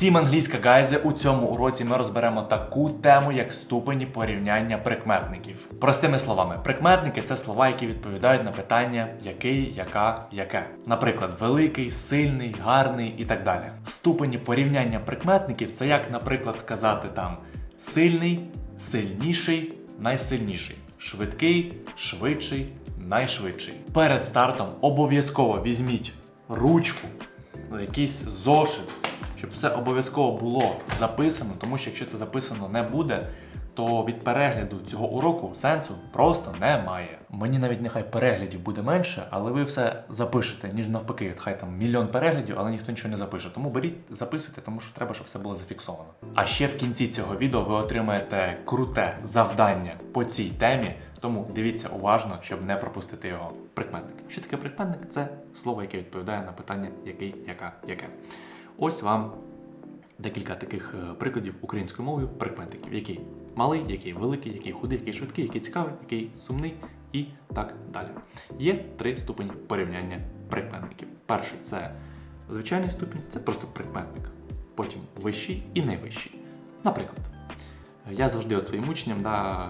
Всім англійська гайзе. У цьому уроці ми розберемо таку тему, як ступені порівняння прикметників. Простими словами, прикметники це слова, які відповідають на питання який, яка, яке. Наприклад, великий, сильний, гарний і так далі. Ступені порівняння прикметників це як, наприклад, сказати там сильний, сильніший, найсильніший, швидкий, швидший, найшвидший. Перед стартом обов'язково візьміть ручку, якийсь зошит, щоб все обов'язково було записано, тому що якщо це записано не буде, то від перегляду цього уроку сенсу просто немає. Мені навіть нехай переглядів буде менше, але ви все запишете, ніж навпаки, хай там мільйон переглядів, але ніхто нічого не запише. Тому беріть, записуйте, тому що треба, щоб все було зафіксовано. А ще в кінці цього відео ви отримаєте круте завдання по цій темі. Тому дивіться уважно, щоб не пропустити його. Прикметник. Що таке прикметник? Це слово, яке відповідає на питання який, яка, яке. Ось вам декілька таких е, прикладів українською мовою прикметників, який малий, який великий, який худий, який швидкий, який цікавий, який сумний і так далі. Є три ступені порівняння прикметників. Перший це звичайний ступінь, це просто прикметник. Потім вищий і найвищий. Наприклад, я завжди от своїм учням да,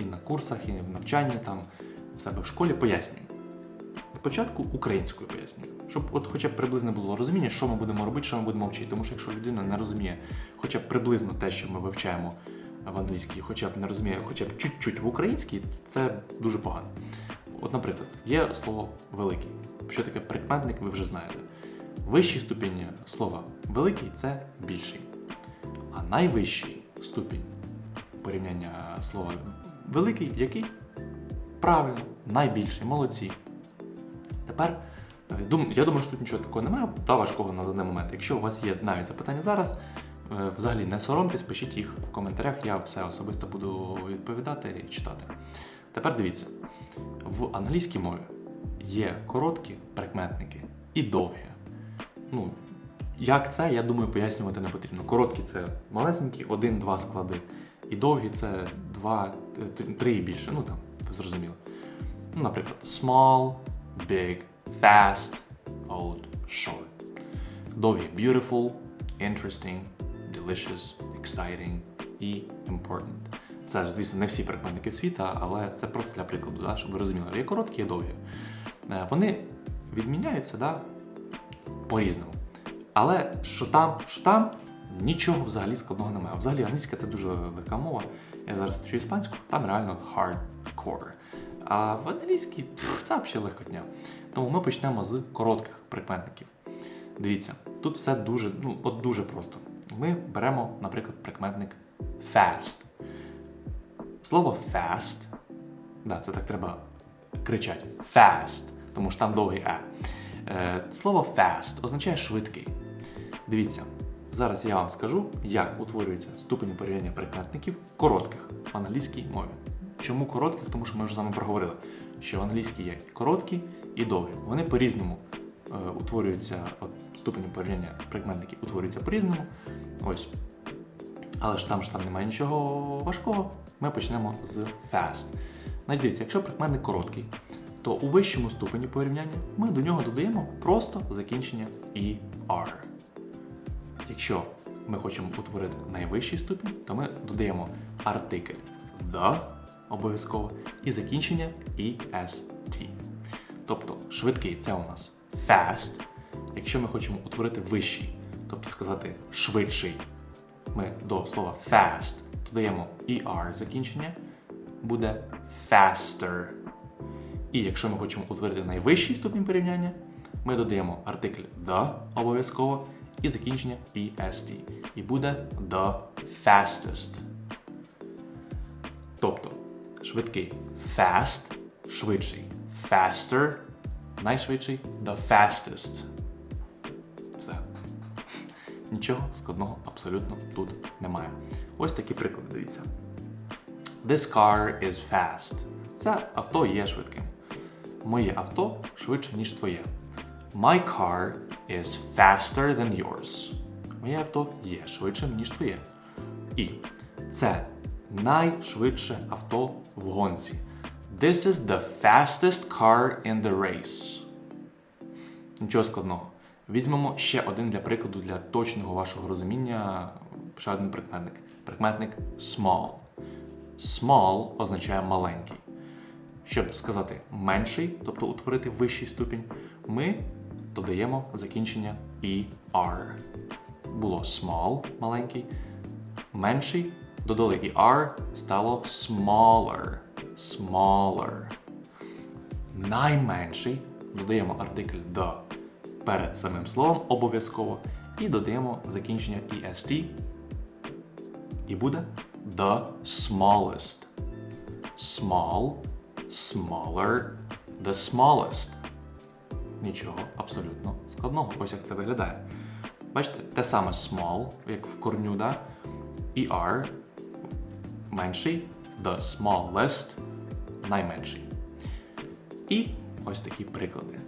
і на курсах, і в навчанні, там, в себе в школі пояснюю. Спочатку українською пояснюю, щоб от хоча б приблизно було розуміння, що ми будемо робити, що ми будемо вчити. Тому що якщо людина не розуміє хоча б приблизно те, що ми вивчаємо в англійській, хоча б не розуміє, хоча б чуть-чуть в українській, це дуже погано. От, наприклад, є слово великий. Що таке прикметник, ви вже знаєте. Вищий ступінь слова великий це більший. А найвищий ступінь порівняння слова великий, який? Правильно, найбільший, молодці. Тепер е, я думаю, що тут нічого такого немає та важкого на даний момент. Якщо у вас є навіть запитання зараз, е, взагалі не соромтесь, пишіть їх в коментарях, я все особисто буду відповідати і читати. Тепер дивіться, в англійській мові є короткі прикметники і довгі. Ну, як це, я думаю, пояснювати не потрібно. Короткі це малесенькі, один-два склади. І довгі це два, е, три і більше. Ну там, ви зрозуміли. Ну, наприклад, small, big, fast, old, short. Довгі beautiful, interesting, delicious, exciting і important. Це ж, звісно, не всі прикметники світа, але це просто для прикладу, да, щоб ви розуміли. Є короткі, є довгі. Е, Вони відміняються да, по-різному. Але що там, що там, нічого взагалі складного немає. Взагалі англійська це дуже легка мова. Я зараз вчу іспанську, там реально hardcore. А в англійській пф, це взагалі легкотня. Тому ми почнемо з коротких прикметників. Дивіться, тут все дуже, ну, от дуже просто. Ми беремо, наприклад, прикметник fast. Слово fast, да, це так треба кричати. Fast, тому що там довгий е. Е, Слово fast означає швидкий. Дивіться, зараз я вам скажу, як утворюється ступень порівняння прикметників коротких в англійській мові. Чому коротких? Тому що ми вже з вами проговорили, що в англійській є короткі і довгі. Вони по-різному е, утворюються, от ступені порівняння прикметників утворюються по-різному. Ось. Але ж там ж там немає нічого важкого. Ми почнемо з fast. Значить, дивіться, якщо прикметник короткий, то у вищому ступені порівняння ми до нього додаємо просто закінчення ER. Якщо ми хочемо утворити найвищий ступінь, то ми додаємо артикль the обов'язково і закінчення EST. Тобто швидкий це у нас fast. Якщо ми хочемо утворити вищий, тобто сказати швидший, ми до слова fast додаємо ER закінчення, буде faster. І якщо ми хочемо утворити найвищий ступінь порівняння, ми додаємо артикль the обов'язково і закінчення est. І буде the fastest. Тобто швидкий fast, швидший, faster, найшвидший the fastest. Все. Нічого складного абсолютно тут немає. Ось такі приклади, дивіться. This car is fast. Це авто є швидким. Моє авто швидше, ніж твоє. My car is faster than yours. Моє авто є швидшим, ніж твоє. І це найшвидше авто в гонці. This is the fastest car in the race. Нічого складного. Візьмемо ще один для прикладу, для точного вашого розуміння. Ще один прикметник. Прикметник small. Small означає маленький. Щоб сказати менший, тобто утворити вищий ступінь, ми додаємо закінчення ER. Було small маленький, менший, додали ER, стало smaller. Smaller. Найменший додаємо артикль the перед самим словом обов'язково і додаємо закінчення EST. І буде the smallest. Small, smaller, the smallest. Нічого абсолютно складного. Ось як це виглядає. Бачите, те саме small, як в корню, да? ER менший, the smallest найменший. І ось такі приклади.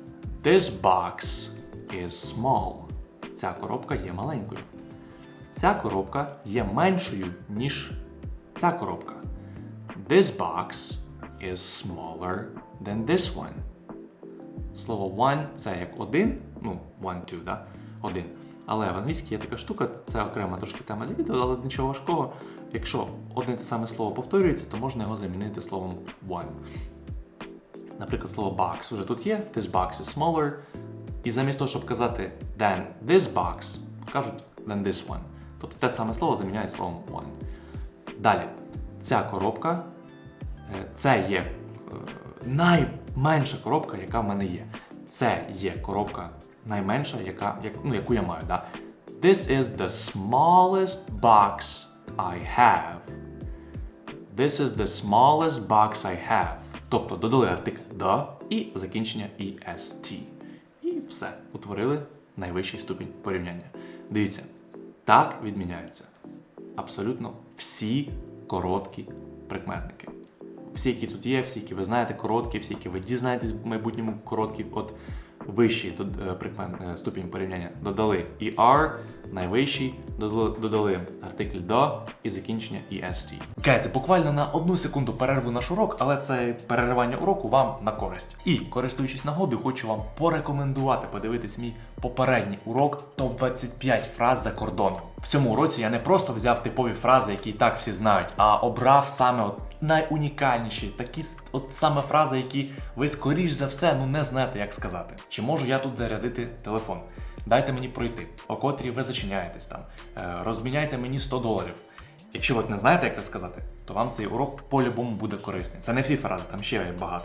This box is small. Ця коробка є маленькою. Ця коробка є меншою, ніж ця коробка. This box is smaller than this one. Слово one це як один, ну, one, two, да? один. Але в англійській є така штука, це окрема трошки тема для відео, але нічого важкого. Якщо одне те саме слово повторюється, то можна його замінити словом one. Наприклад, слово box вже тут є, this box is smaller. І замість того, щоб казати than this box, кажуть than this one. Тобто те саме слово заміняють словом one. Далі, ця коробка, е, це є е, найменша коробка, яка в мене є. Це є коробка найменша, яка, як, ну, яку я маю. Да? This is the smallest box I have. This is the smallest box I have. Тобто додали артикль the і закінчення est. І все. Утворили найвищий ступінь порівняння. Дивіться, так відміняються абсолютно всі короткі прикметники. Всі, які тут є, всі, які ви знаєте, короткі, всі, які ви дізнаєтесь в майбутньому короткі, от вищий е, прикмет, е, ступінь порівняння додали ER, найвищий, додали, додали артикль the і закінчення EST. Гайзи, буквально на одну секунду перерву наш урок, але це переривання уроку вам на користь. І користуючись нагодою, хочу вам порекомендувати подивитись мій попередній урок топ-25 фраз за кордоном. В цьому уроці я не просто взяв типові фрази, які і так всі знають, а обрав саме от найунікальніші, такі от саме фрази, які ви скоріш за все ну не знаєте, як сказати. Чи можу я тут зарядити телефон? Дайте мені пройти, о котрій ви зачиняєтесь там, Е, розміняйте мені 100 доларів. Якщо ви не знаєте, як це сказати, то вам цей урок по-любому буде корисний. Це не всі фрази, там ще багато.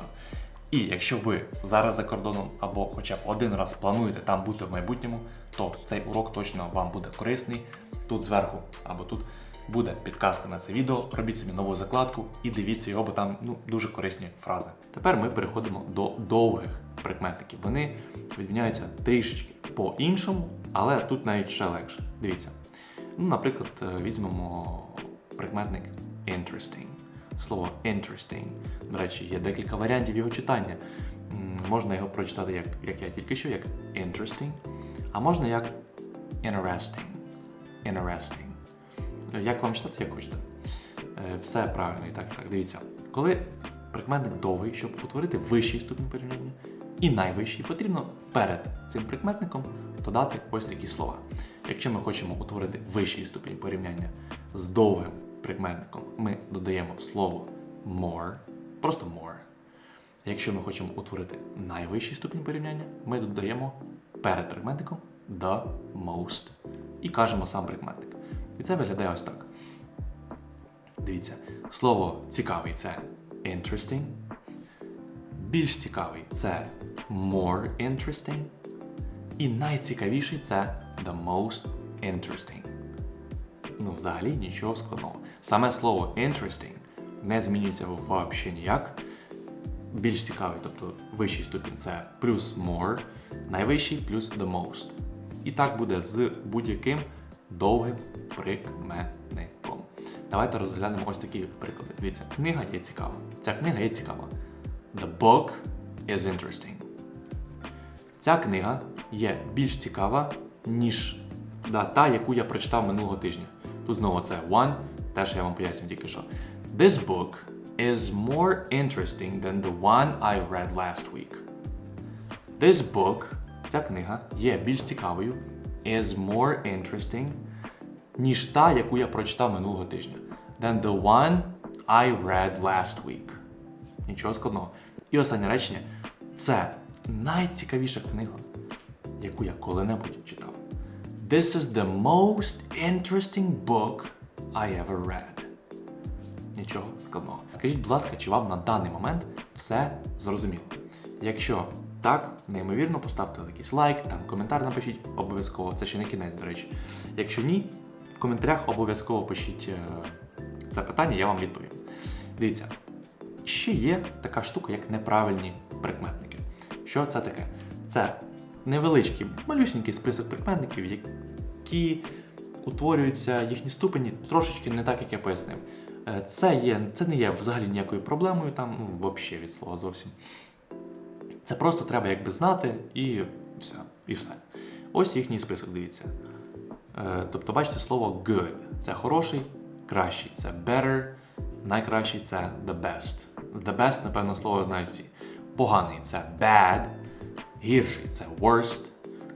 І якщо ви зараз за кордоном або хоча б один раз плануєте там бути в майбутньому, то цей урок точно вам буде корисний. Тут зверху або тут буде підказка на це відео. Робіть собі нову закладку і дивіться його, бо там ну, дуже корисні фрази. Тепер ми переходимо до довгих прикметників. Вони відміняються трішечки по-іншому, але тут навіть ще легше. Дивіться. Ну, наприклад, е, візьмемо прикметник interesting. Слово interesting. До речі, є декілька варіантів його читання. Можна його прочитати як, як я тільки що, як interesting, а можна як interesting. Interesting. Як вам читати, як хочете. Е, Все правильно і так, і так. Дивіться. Коли прикметник довгий, щоб утворити вищий ступінь порівняння і найвищий, потрібно перед цим прикметником додати ось такі слова. Якщо ми хочемо утворити вищий ступінь порівняння з довгим прикметником, ми додаємо слово more, просто more. Якщо ми хочемо утворити найвищий ступінь порівняння, ми додаємо перед прикметником the most і кажемо сам прикметник. І це виглядає ось так. Дивіться, слово цікавий це interesting. Більш цікавий це more interesting. І найцікавіший це the most interesting. Ну, взагалі нічого складного. Саме слово interesting не змінюється взагалі ніяк. Більш цікавий, тобто вищий ступінь це плюс more, найвищий плюс the most. І так буде з будь-яким довгим прикметником. Давайте розглянемо ось такі приклади. Дивіться, книга є цікава. Ця книга є цікава. The book is interesting. Ця книга є більш цікава, ніж та, яку я прочитав минулого тижня. Тут знову це one, те, що я вам поясню тільки що. This book is more interesting than the one I read last week. This book ця книга є більш цікавою, is more interesting, ніж та, яку я прочитав минулого тижня. Than the one I read last week. Нічого складного. І останнє речення це найцікавіша книга, яку я коли-небудь читав. This is the most interesting book I ever read. Нічого складного. Скажіть, будь ласка, чи вам на даний момент все зрозуміло? Якщо так, неймовірно, поставте якийсь лайк, там коментар напишіть обов'язково. Це ще не кінець, до речі. Якщо ні, в коментарях обов'язково пишіть е, це питання, я вам відповім. Дивіться, ще є така штука, як неправильні прикметники. Що це таке? Це невеличкий, малюсінький список прикметників, які утворюються їхні ступені трошечки не так, як я пояснив. Е, Це, є, це не є взагалі ніякою проблемою, там, ну, взагалі від слова зовсім. Це просто треба якби знати і все. І все. Ось їхній список, дивіться. Е, Тобто, бачите, слово good це хороший, кращий це better, найкращий це the best. The best, напевно, слово знають всі. Поганий це bad, гірший це worst,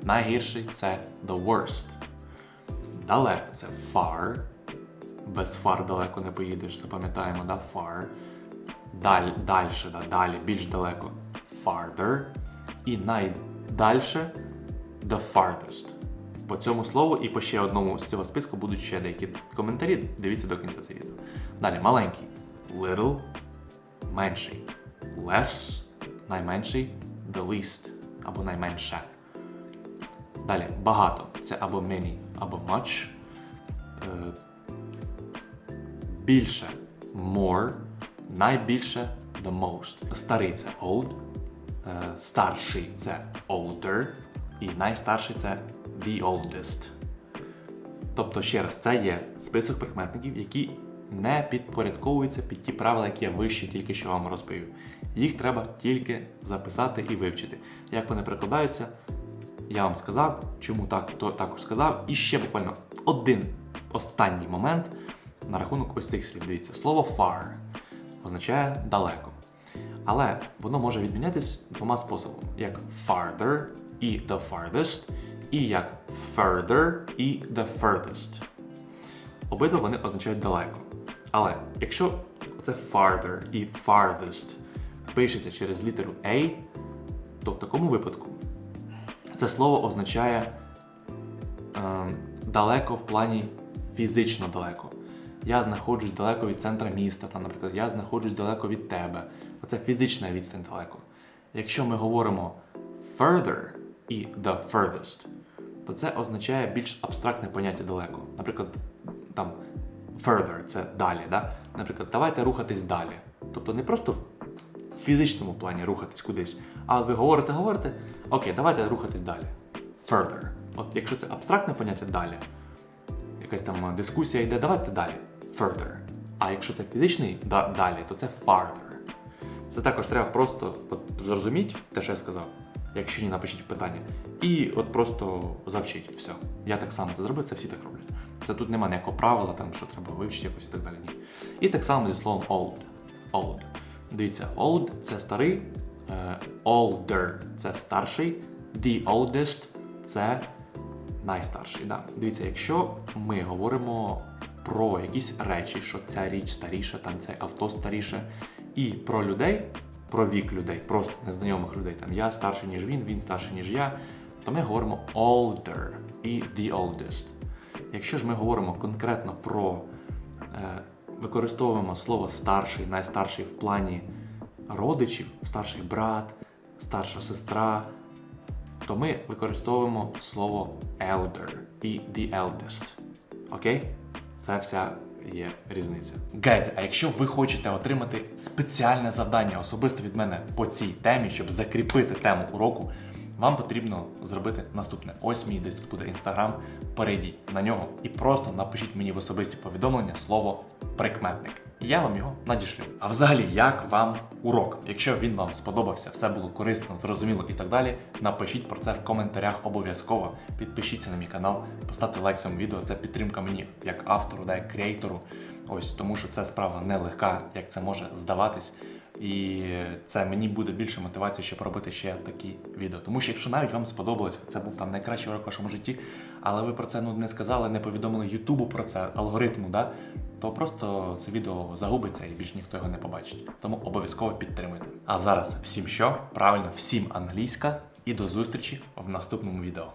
найгірший це the worst. Далеко це far. Без far далеко не поїдеш, запам'ятаємо, да? far. Даль, дальше, да, далі, більш далеко. Farther. І найдальше the farthest. По цьому слову і по ще одному з цього списку будуть ще деякі коментарі. Дивіться до кінця це відео. Далі маленький. Little. Менший. Less. Найменший. The least. Або найменше. Далі багато. Це або many, або much. Е, більше more, найбільше the most. Старий це old, е, старший це older, і найстарший це the oldest. Тобто, ще раз, це є список прикметників, які не підпорядковуються під ті правила, які я вище тільки що вам розповів. Їх треба тільки записати і вивчити. Як вони прикладаються, я вам сказав, чому так, то також сказав. І ще буквально один останній момент на рахунок ось цих слів. Дивіться, слово far означає далеко. Але воно може відмінятись двома способами: як farther і the farthest, і як further і the furthest. Обидва вони означають далеко. Але якщо це farther і farthest пишеться через літеру A, то в такому випадку це слово означає е, далеко в плані фізично далеко. Я знаходжусь далеко від центра міста, там, наприклад, я знаходжусь далеко від тебе. Оце фізична відстань далеко. Якщо ми говоримо further і the furthest, то це означає більш абстрактне поняття далеко. Наприклад, там further це далі. Да? Наприклад, давайте рухатись далі. Тобто не просто в фізичному плані рухатись кудись, а ви говорите, говорите, окей, давайте рухатись далі. Further. От якщо це абстрактне поняття далі, якась там дискусія йде, давайте далі. Further. А якщо це фізичний да- далі, то це farther. Це також треба просто зрозуміти те, що я сказав. Якщо ні, напишіть питання. І от просто завчіть. Все. Я так само це зробив, це всі так роблять. Це тут немає ніякого правила, там, що треба вивчити якось і так далі. Ні. І так само зі словом old. Old. Дивіться, old це старий, е, older це старший, the oldest це найстарший. Да. Дивіться, якщо ми говоримо про якісь речі, що ця річ старіша, там це авто старіше, і про людей, про вік людей, просто незнайомих людей, там я старший, ніж він, він старший, ніж я, то ми говоримо older і the oldest. Якщо ж ми говоримо конкретно про е, використовуємо слово старший, найстарший в плані родичів, старший брат, старша сестра, то ми використовуємо слово elder і the eldest. Окей? Це вся є різниця. Гайзи, а якщо ви хочете отримати спеціальне завдання особисто від мене по цій темі, щоб закріпити тему уроку, вам потрібно зробити наступне. Ось мій десь тут буде інстаграм. Перейдіть на нього і просто напишіть мені в особисті повідомлення слово прикметник. І я вам його надішлю. А взагалі, як вам урок? Якщо він вам сподобався, все було корисно, зрозуміло і так далі, напишіть про це в коментарях обов'язково. Підпишіться на мій канал, поставте лайк цьому відео. Це підтримка мені як автору, да, як креатору. Ось тому, що це справа нелегка, як це може здаватись. І це мені буде більше мотивації, щоб робити ще такі відео. Тому що якщо навіть вам сподобалось, це був там найкращий урок в вашому житті, але ви про це ну, не сказали, не повідомили Ютубу про це, алгоритму, да? то просто це відео загубиться і більш ніхто його не побачить. Тому обов'язково підтримуйте. А зараз всім що? Правильно, всім англійська і до зустрічі в наступному відео.